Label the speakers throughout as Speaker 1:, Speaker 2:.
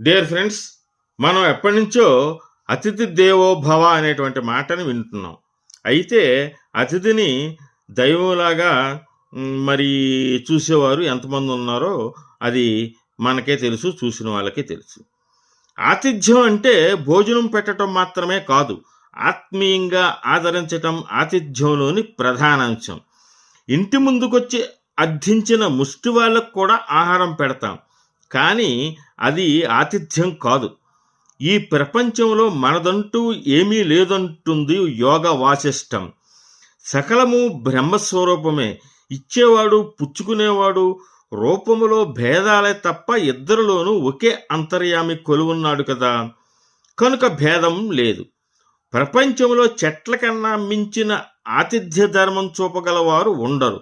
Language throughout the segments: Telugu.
Speaker 1: డియర్ ఫ్రెండ్స్ మనం ఎప్పటి నుంచో అతిథి దేవోభవ అనేటువంటి మాటని వింటున్నాం. అయితే అతిథిని దైవంలాగా మరి చూసేవారు ఎంతమంది ఉన్నారో అది మనకే తెలుసు చూసిన వాళ్ళకే తెలుసు. ఆతిథ్యం అంటే భోజనం పెట్టడం మాత్రమే కాదు ఆత్మీయంగా ఆదరించటం ఆతిథ్యంలోని ప్రధాన అంశం. ఇంటి ముందుకొచ్చి అర్థించిన ముష్టి వాళ్ళకు కూడా ఆహారం పెడతాం. కానీ అది ఆతిథ్యం కాదు. ఈ ప్రపంచంలో మనదంటూ ఏమీ లేదంటుంది యోగ వాసిష్టం. సకలము బ్రహ్మస్వరూపమే. ఇచ్చేవాడు పుచ్చుకునేవాడు రూపములో భేదాలే తప్ప ఇద్దరిలోనూ ఒకే అంతర్యామి కొలువున్నాడు కదా. కనుక భేదం లేదు. ప్రపంచంలో చెట్ల కన్నా మించిన ఆతిథ్య ధర్మం చూపగలవారు ఉండరు.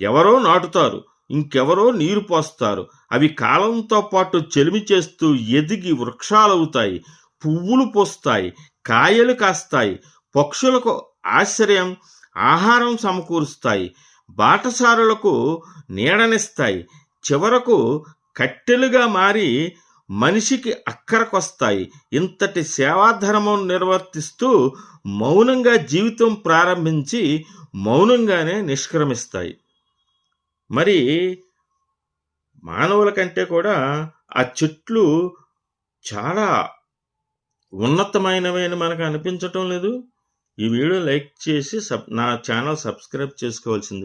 Speaker 1: ఎవరో నాటుతారు. ఇంకెవరో నీరు పోస్తారు. అవి కాలంతో పాటు చెలిమి చేస్తూ ఎదిగి వృక్షాలవుతాయి. పువ్వులు పోస్తాయి. కాయలు కాస్తాయి. పక్షులకు ఆశ్రయం ఆహారం సమకూరుస్తాయి. బాటసారులకు నీడనిస్తాయి. చివరకు కట్టెలుగా మారి మనిషికి అక్కరకొస్తాయి. ఇంతటి సేవాధర్మం నిర్వర్తిస్తూ మౌనంగా జీవితం ప్రారంభించి మౌనంగానే నిష్క్రమిస్తాయి. మరి మానవుల కంటే కూడా ఆ చెట్లు చాలా ఉన్నతమైనవి అని మనకు అనిపించటం లేదు. ఈ వీడియో లైక్ చేసి సబ్ నా ఛానల్ సబ్స్క్రైబ్ చేసుకోవాల్సింది.